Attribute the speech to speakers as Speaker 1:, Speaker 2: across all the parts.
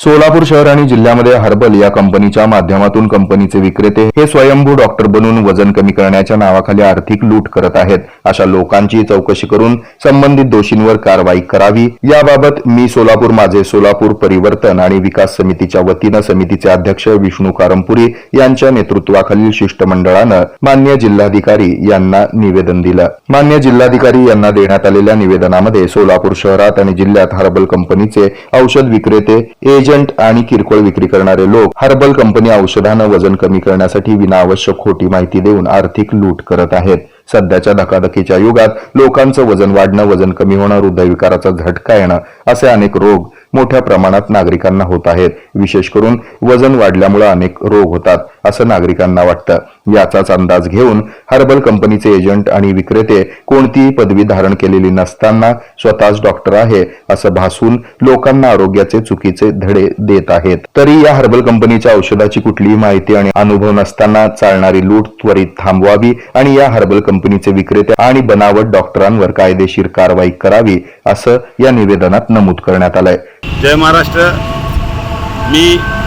Speaker 1: सोलापूर शहर आणि जिल्ह्यामध्ये हर्बल या कंपनीच्या माध्यमातून कंपनीचे विक्रेते हे स्वयंभू डॉक्टर बनून वजन कमी करण्याच्या नावाखाली आर्थिक लूट करत आहेत. अशा लोकांची चौकशी करून संबंधित दोषींवर कारवाई करावी. याबाबत मी सोलापूर माझे सोलापूर परिवर्तन आणि विकास समितीच्या वतीनं समितीचे अध्यक्ष विष्णू कारंपुरी यांच्या नेतृत्वाखालील शिष्टमंडळानं मान्य जिल्हाधिकारी यांना निवेदन दिलं. मान्य जिल्हाधिकारी यांना देण्यात आलेल्या निवेदनामध्ये सोलापूर शहरात आणि जिल्ह्यात हर्बल कंपनीचे औषध विक्रेते एज एजंट आणि किरकोळ विक्री करणारे लोक हर्बल कंपनी औषधानं वजन कमी करण्यासाठी विनावश्यक खोटी माहिती देऊन आर्थिक लूट करत आहेत. सध्याच्या धकाधकीच्या युगात लोकांचं वजन वाढणं वजन कमी होणं हृदयविकाराचा झटका येणं असे अनेक रोग मोठ्या प्रमाणात नागरिकांना होत आहेत. विशेष करून वजन वाढल्यामुळे अनेक रोग होतात असं नागरिकांना वाटतं. याचाच अंदाज घेऊन हर्बल कंपनीचे एजंट आणि विक्रेते कोणतीही पदवी धारण केलेली नसताना स्वतःच डॉक्टर आहे असं भासून लोकांना आरोग्याचे चुकीचे धडे देत आहेत. तरी या हर्बल कंपनीच्या औषधाची कुठलीही माहिती आणि अनुभव नसताना चालणारी लूट त्वरित थांबवावी आणि या हर्बल कंपनीचे विक्रेते आणि बनावट डॉक्टरांवर कायदेशीर कारवाई करावी असं या निवेदनात नमूद करण्यात आलंय.
Speaker 2: जय महाराष्ट्र. मी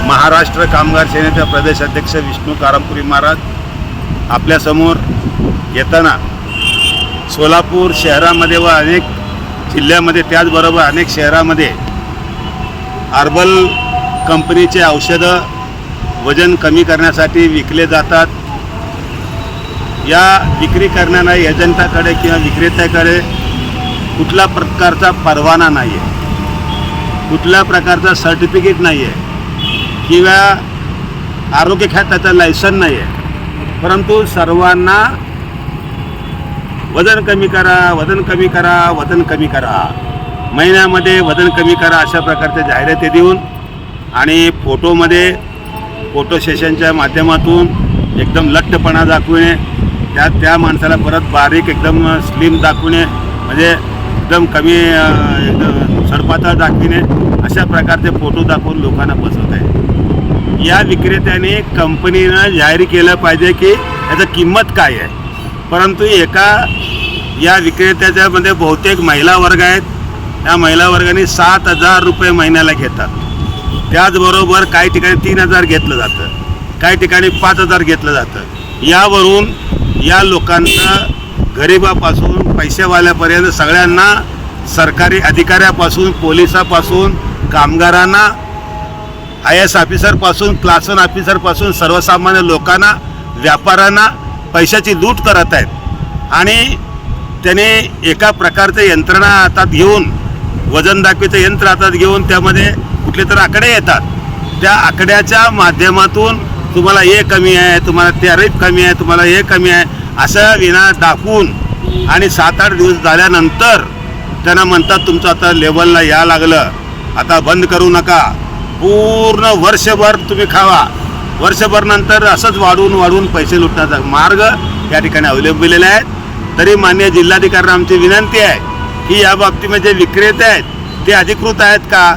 Speaker 2: महाराष्ट्र कामगार सेनेचा प्रदेश अध्यक्ष विष्णू कारंपुरी महाराज. आपल्यासमोर येताना सोलापूर शहरामध्ये व अनेक जिल्ह्यामध्ये त्याचबरोबर अनेक शहरामध्ये अर्बल कंपनीचे औषधं वजन कमी करण्यासाठी विकले जातात. या विक्री करणाऱ्या एजंटाकडे किंवा विक्रेत्याकडे कुठल्या प्रकारचा परवाना नाही आहे कुठल्या प्रकारचा सर्टिफिकेट नाही आहे किंवा आरोग्य खात्याचं लायसन नाही आहे परंतु सर्वांना वजन कमी करा वजन कमी करा वजन कमी करा. महिन्यामध्ये वजन कमी करा अशा प्रकारच्या जाहिराती देऊन आणि फोटोमध्ये फोटो सेशनच्या माध्यमातून एकदम लठ्ठपणा दाखविणे त्या त्या माणसाला परत बारीक एकदम स्लिम दाखविणे म्हणजे एकदम कमी एकदम सडपातळ दाखविणे अशा प्रकारचे फोटो दाखवून लोकांना बसवत आहे. या विक्रेत्याने कंपनीनं जाहीर केलं पाहिजे की याचं किंमत काय आहे. परंतु एका या विक्रेत्याच्यामध्ये बहुतेक महिला वर्ग आहेत. त्या महिला वर्गाने सात हजार रुपये महिन्याला घेतात. त्याचबरोबर काही ठिकाणी तीन हजार घेतलं जातं. काही ठिकाणी पाच हजार घेतलं जातं. यावरून या लोकांचं गरिबापासून पैसेवाल्यापर्यंत सगळ्यांना सरकारी अधिकाऱ्यापासून पोलिसापासून कामगारांना आय एस ऑफिसरपासून क्लासन ऑफिसरपासून सर्वसामान्य लोकांना व्यापाऱ्यांना पैशाची लूट करत आहेत. आणि त्याने एका प्रकारचे यंत्रणा हातात घेऊन वजन दाखवीचं यंत्र हातात घेऊन त्यामध्ये कुठले तर आकडे येतात. त्या आकड्याच्या माध्यमातून तुम्हाला हे कमी आहे तुम्हाला ते कमी आहे तुम्हाला हे कमी आहे असं विना दाखवून आणि सात आठ दिवस झाल्यानंतर त्यांना म्हणतात तुमचं आता लेवलला या लागलं. आता बंद करू नका. पूर्ण वर्षभर तुम्ही खावा. वर्षभर नंतर असंच वाढून वाढवून पैसे लुटण्याचा मार्ग या ठिकाणी अवलंबिलेले आहेत तरी मान्य जिल्हाधिकाऱ्यांना आमची विनंती आहे की या बाबतीमध्ये जे विक्रेते आहेत ते अधिकृत आहेत का?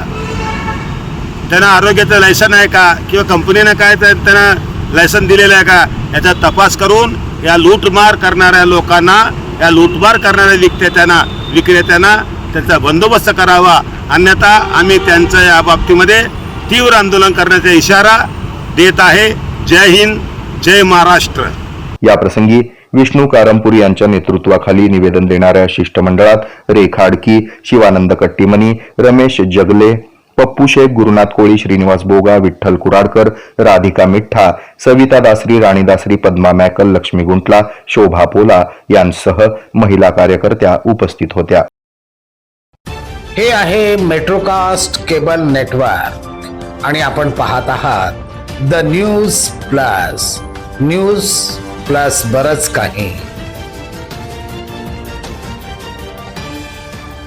Speaker 2: त्यांना आरोग्याचं लायसन आहे का? किंवा कंपनीनं काय त्यांना लायसन दिलेलं आहे का? याचा तपास करून या लूटमार करणाऱ्या लोकांना या लूटमार करणाऱ्या विक्रेत्यांना विक्रेत्यांना त्याचा बंदोबस्त करावा. अन्यथा आम्ही त्यांचं या बाबतीमध्ये तीव्र आंदोलन करण्याचा इशारा देत आहे. जय हिंद जय महाराष्ट्र.
Speaker 1: याप्रसंगी विष्णू कारमपुरी यांच्या नेतृत्वाखाली निवेदन देणाऱ्या शिष्टमंडळात रेखाडकी शिवानंद कट्टीमणी रमेश जगले पप्पू शेख गुरुनाथ कोळी श्रीनिवास बोगा विठ्ठल कुराडकर राधिका मिठ्ठा सविता दासरी राणी दासरी पद्मा मॅकल लक्ष्मी गुंटला शोभा पोला यांसह महिला कार्यकर्त्या उपस्थित होत्या.
Speaker 3: हे आहे मेट्रोकास्ट केबल नेटवर्क आणि आपण पाहत आहात the news plus. News plus बरच काही.